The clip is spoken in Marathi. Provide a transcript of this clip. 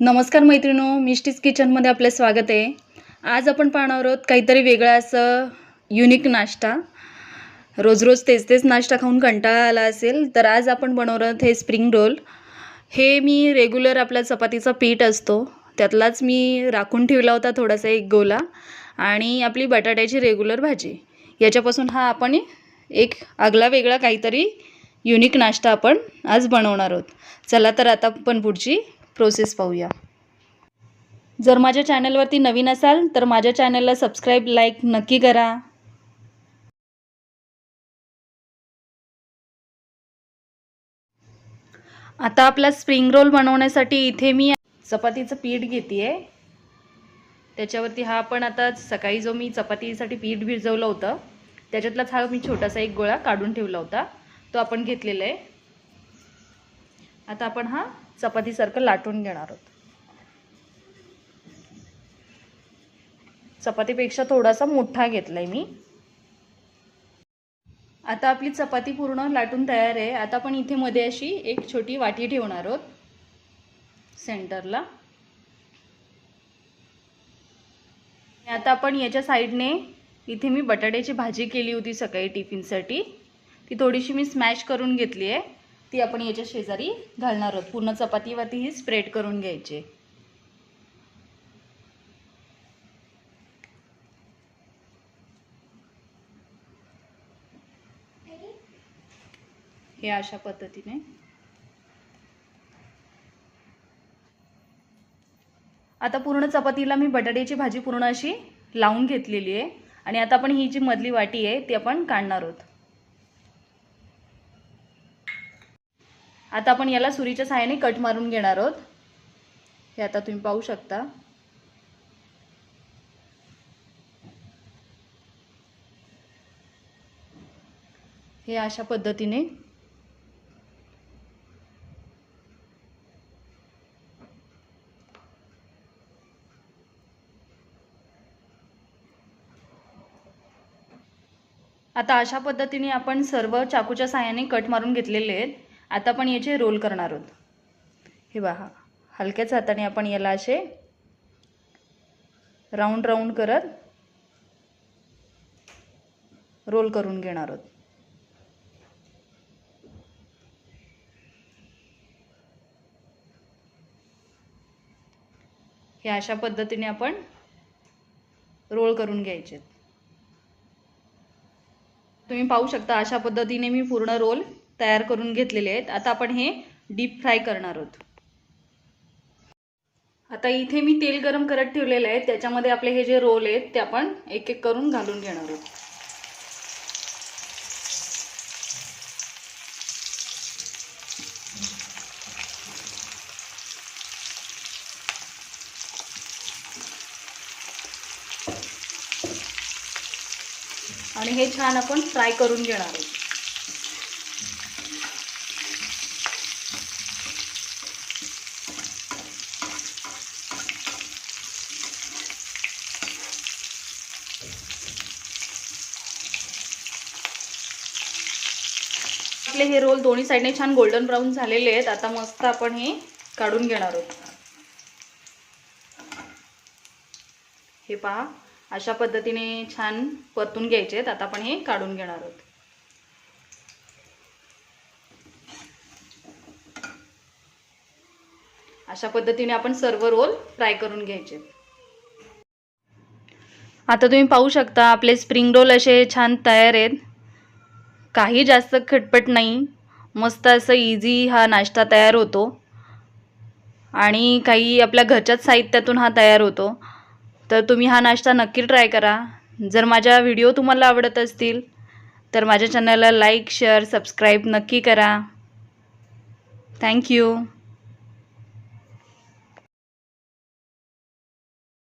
नमस्कार मैत्रिणो मिष्टीज किचनमध्ये आपलं स्वागत आहे. आज आपण पाहणार आहोत काहीतरी वेगळं असं युनिक नाश्ता. रोज रोज तेच तेच नाश्ता खाऊन कंटाळा आला असेल तर आज आपण बनवणार आहोत हे स्प्रिंग रोल हे मी रेग्युलर आपल्या चपातीचा पीठ असतो. त्यातलाच मी राखून ठेवला होता थोडासा एक गोला आणि आपली बटाट्याची रेग्युलर भाजी. याच्यापासून हा आपण एक आगला वेगळा काहीतरी युनिक नाश्ता आपण आज बनवणार आहोत. चला तर आता आपण पुढची प्रोसेस पाहूया. जर माझ्या चॅनलवरती नवीन असाल तर माझ्या चॅनलला सबस्क्राईब लाईक नक्की करा. आता आपला स्प्रिंग रोल बनवण्यासाठी इथे मी चपातीचं पीठ घेते आहे त्याच्यावरती हा आपण आता सकाळी जो मी चपातीसाठी पीठ भिजवलं होतं त्याच्यातलाच हा मी छोटासा एक गोळा काढून ठेवला होता. तो आपण घेतलेला आहे. आता आपण हा चपातीसारखं लाटून घेणार आहोत चपातीपेक्षा थोडासा मोठा घेतलाय मी. आता आपली चपाती पूर्ण लाटून तयार आहे. आता आपण इथे मध्ये अशी एक छोटी वाटी ठेवणार आहोत. सेंटरला. आता आपण याच्या साईडने इथे मी बटाट्याची भाजी केली होती सकाळी टिफिनसाठी. ती थोडीशी मी स्मॅश करून घेतली आहे. ती आपण याच्या शेजारी घालणार आहोत. पूर्ण चपातीवरती ही स्प्रेड करून घ्यायची. हे अशा पद्धतीने. आता पूर्ण चपातीला मी बटाट्याची भाजी पूर्ण अशी लावून घेतलेली आहे. आणि आता आपण ही जी मधली वाटी आहे ती आपण काढणार आहोत. आता आपण याला सुरीच्या सहाय्याने कट मारून घेणार आहोत. हे आता तुम्ही पाहू शकता. हे अशा पद्धतीने. आता अशा पद्धतीने आपण सर्व चाकूच्या साहाय्याने कट मारून घेतलेले आहेत. आता आपण याचे रोल करणार आहोत. हे पहा हलक्याच हाताने आपण याला असे राऊंड राऊंड करत रोल करून घेणार आहोत. हे अशा पद्धतीने आपण रोल करून घ्यायचे. तुम्ही पाहू शकता अशा पद्धतीने मी पूर्ण रोल तयार करून घेतलेले आहेत. आता आपण हे डीप फ्राय करणार आहोत. आता इथे मी तेल गरम करत ठेवलेलं आहे. त्याच्यामध्ये आपले हे जे रोल आहेत ते आपण एक एक करून घालून घेणार आहोत. आणि हे छान आपण फ्राय करून घेणार आहोत. आपले हे रोल दोन्ही साईडने छान गोल्डन ब्राऊन झालेले आहेत. आता मस्त आपण हे काढून घेणार आहोत. हे पहा अशा पद्धतीने छान परतून घ्यायचे आहेत. आता आपण हे काढून घेणार आहोत. अशा पद्धतीने आपण सर्व रोल फ्राय करून घ्यायचे आता तुम्ही पाहू शकता आपले स्प्रिंग रोल असे छान तयार आहेत. काही जास्त खटपट नाही. मस्त असं इझी हा नाश्ता तयार होतो. आणि काही आपल्या घरच्याच साहित्यातून हा तयार होतो. तर तुम्ही हा नाश्ता नक्की ट्राय करा. जर माझ्या व्हिडिओ तुम्हाला आवडत असतील तर माझ्या चॅनलला लाईक शेअर सबस्क्राईब नक्की करा. थँक्यू